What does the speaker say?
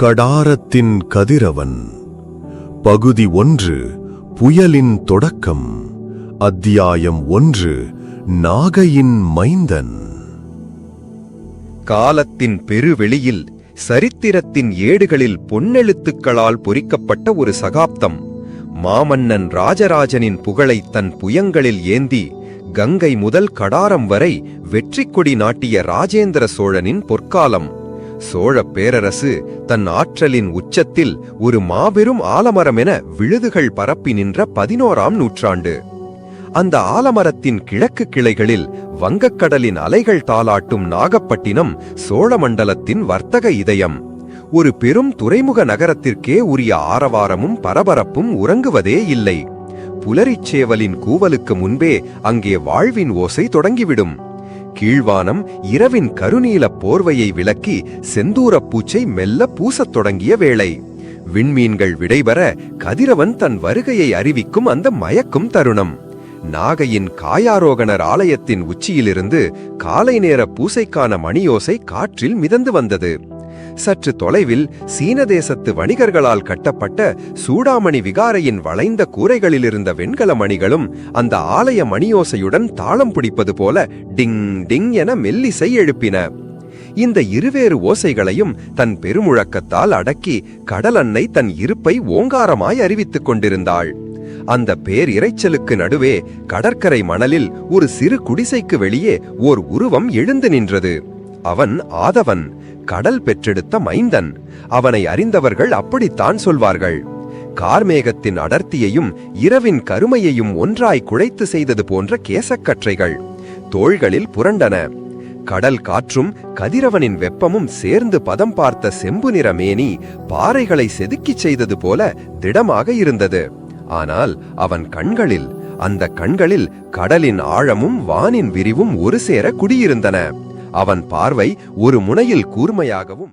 கடாரத்தின் கதிரவன். பகுதி ஒன்று புயலின் தொடக்கம். அத்தியாயம் ஒன்று நாகையின் மைந்தன். காலத்தின் பெருவெளியில் சரித்திரத்தின் ஏடுகளில் பொன்னெழுத்துக்களால் பொறிக்கப்பட்ட ஒரு சகாப்தம். மாமன்னன் ராஜராஜனின் புகழை தன் புயங்களில் ஏந்தி கங்கை முதல் கடாரம் வரை வெற்றிக் கொடி நாட்டிய ராஜேந்திர சோழனின் பொற்காலம். சோழப் பேரரசு தன் ஆற்றலின் உச்சத்தில் ஒரு மாபெரும் ஆலமரமென விழுதுகள் பரப்பி நின்ற பதினோராம் நூற்றாண்டு. அந்த ஆலமரத்தின் கிழக்கு கிளைகளில் வங்கக்கடலின் அலைகள் தாளாட்டும் நாகப்பட்டினம் சோழமண்டலத்தின் வர்த்தக இதயம். ஒரு பெரும் துறைமுக நகரத்திற்கே உரிய ஆரவாரமும் பரபரப்பும் உறங்குவதே இல்லை. புலரிச்சேவலின் கூவலுக்கு முன்பே அங்கே வாழ்வின் ஓசை தொடங்கிவிடும். கீழ்வானம் இரவின் கருநீலப் போர்வையை விளக்கி செந்தூரப் பூச்சை மெல்ல பூசத் தொடங்கிய வேளை. விண்மீன்கள் விடைபெற கதிரவன் தன் வருகையை அறிவிக்கும் அந்த மயக்கும் தருணம். நாகையின் காயாரோகணர் ஆலயத்தின் உச்சியிலிருந்து காலை நேர பூசைக்கான மணியோசை காற்றில் மிதந்து வந்தது. சற்று தொலைவில் சீன தேசத்து வணிகர்களால் கட்டப்பட்ட சூடாமணி விகாரையின் வளைந்த கூரைகளில் இருந்த வெண்கல மணிகளும் அந்த ஆலய மணியோசையுடன் தாளம் பிடிப்பது போல டிங் டிங் என மெல்லிசை எழுப்பின. இந்த இருவேறு ஓசைகளையும் தன் பெருமுழக்கத்தால் அடக்கி கடல் அன்னை தன் இருப்பை ஓங்காரமாய் அறிவித்துக் கொண்டிருந்தாள். அந்த பேரிரைச்சலுக்கு நடுவே கடற்கரை மணலில் ஒரு சிறு குடிசைக்கு வெளியே ஓர் உருவம் எழுந்து நின்றது. அவன் ஆதவன் கடல் பெற்றெடுத்த மைந்தன். அவனை அறிந்தவர்கள் அப்படித்தான் சொல்வார்கள். கார்மேகத்தின் அடர்த்தியையும் இரவின் கருமையையும் ஒன்றாய் குழைத்து செய்தது போன்ற கேசக்கற்றைகள் தோள்களில் புரண்டன. கடல் காற்றும் கதிரவனின் வெப்பமும் சேர்ந்து பதம் பார்த்த செம்பு நிற மேனி பாறைகளை செதுக்கிச் செய்தது போல திடமாக இருந்தது. ஆனால் அவன் கண்களில் அந்த கண்களில் கடலின் ஆழமும் வானின் விரிவும் ஒரு சேர குடியிருந்தன. அவன் பார்வை ஒரு முனையில் கூர்மையாகவும்